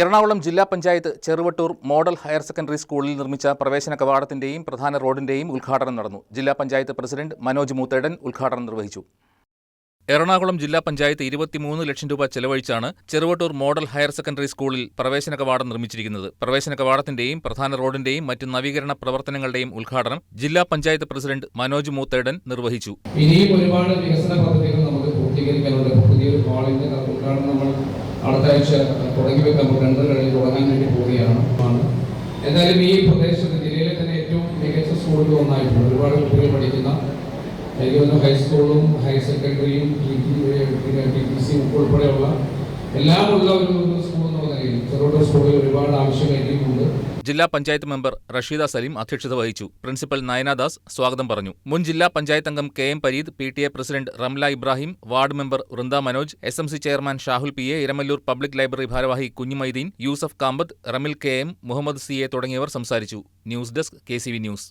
എറണാകുളം ജില്ലാ panchayat Cheruvattoor model higher secondary സ്കൂളിൽ നിർമ്മിച്ച പ്രവേശന കവാടത്തിന്റെയും പ്രധാന റോഡിന്റെയും ഉദ്ഘാടനം നടന്നു. ജില്ലാ പഞ്ചായത്ത് പ്രസിഡന്റ് മനോജ് മൂത്തേടൻ ഉദ്ഘാടനം നിർവഹിച്ചു. എറണാകുളം ജില്ലാ പഞ്ചായത്ത് ഇരുപത്തിമൂന്ന് ലക്ഷം രൂപ ചെലവഴിച്ചാണ് ചെറുവട്ടൂർ മോഡൽ ഹയർ സെക്കൻഡറി സ്കൂളിൽ പ്രവേശന കവാടം നിർമ്മിച്ചിരിക്കുന്നത്. പ്രവേശന കവാടത്തിന്റെയും പ്രധാന റോഡിന്റെയും മറ്റ് നവീകരണ പ്രവർത്തനങ്ങളുടെയും ഉദ്ഘാടനം ജില്ലാ പഞ്ചായത്ത് പ്രസിഡന്റ് മനോജ് മൂത്തേടൻ നിർവഹിച്ചു. ഇനിയും ഒരുപാട് വികസന പദ്ധതികൾ നമുക്ക് പൂർത്തീകരിക്കാനുണ്ട്. പുതിയൊരു ഉദ്ഘാടനം നമ്മൾ അടുത്ത ആഴ്ച തുടങ്ങി വെക്കാൻ കഴിഞ്ഞ് തുടങ്ങാൻ വേണ്ടി പോവുകയാണ്. എന്നാലും ഈ പ്രദേശത്ത് ജില്ലയിലെ തന്നെ ഏറ്റവും മികച്ച സ്കൂളുകൾ ഒന്നായിട്ടുണ്ട് ഒരുപാട് കുട്ടികൾ പഠിക്കുന്ന എനിക്ക് ഹൈസ്കൂളും ഹയർ സെക്കൻഡറിയും ടി ടി പിന്നെ ടി ടി സി ഉൾപ്പെടെയുള്ള എല്ലാം ഉള്ള ഒരു സ്കൂൾ എന്നുള്ള നിലയിൽ ചെറുപുഴ സ്കൂളിൽ ഒരുപാട് ആവശ്യം ഇനിയുമുണ്ട് ജില്ലാ പഞ്ചായത്ത് മെമ്പർ റഷീദ സലീം അധ്യക്ഷത വഹിച്ചു. പ്രിൻസിപ്പൽ നയനാദാസ് സ്വാഗതം പറഞ്ഞു. മുൻ ജില്ലാ പഞ്ചായത്ത് അംഗം K M Pareed P T A president Ramla Ibrahim ward member Vrinda Manoj S M C chairman Shahul P A Eramallur public library ഭാരവാഹി Kunjumaideen Yusuf Kampath Ramil K M Muhammad C A തുടങ്ങിയവർ സംസാരിച്ചു. News desk K C V news.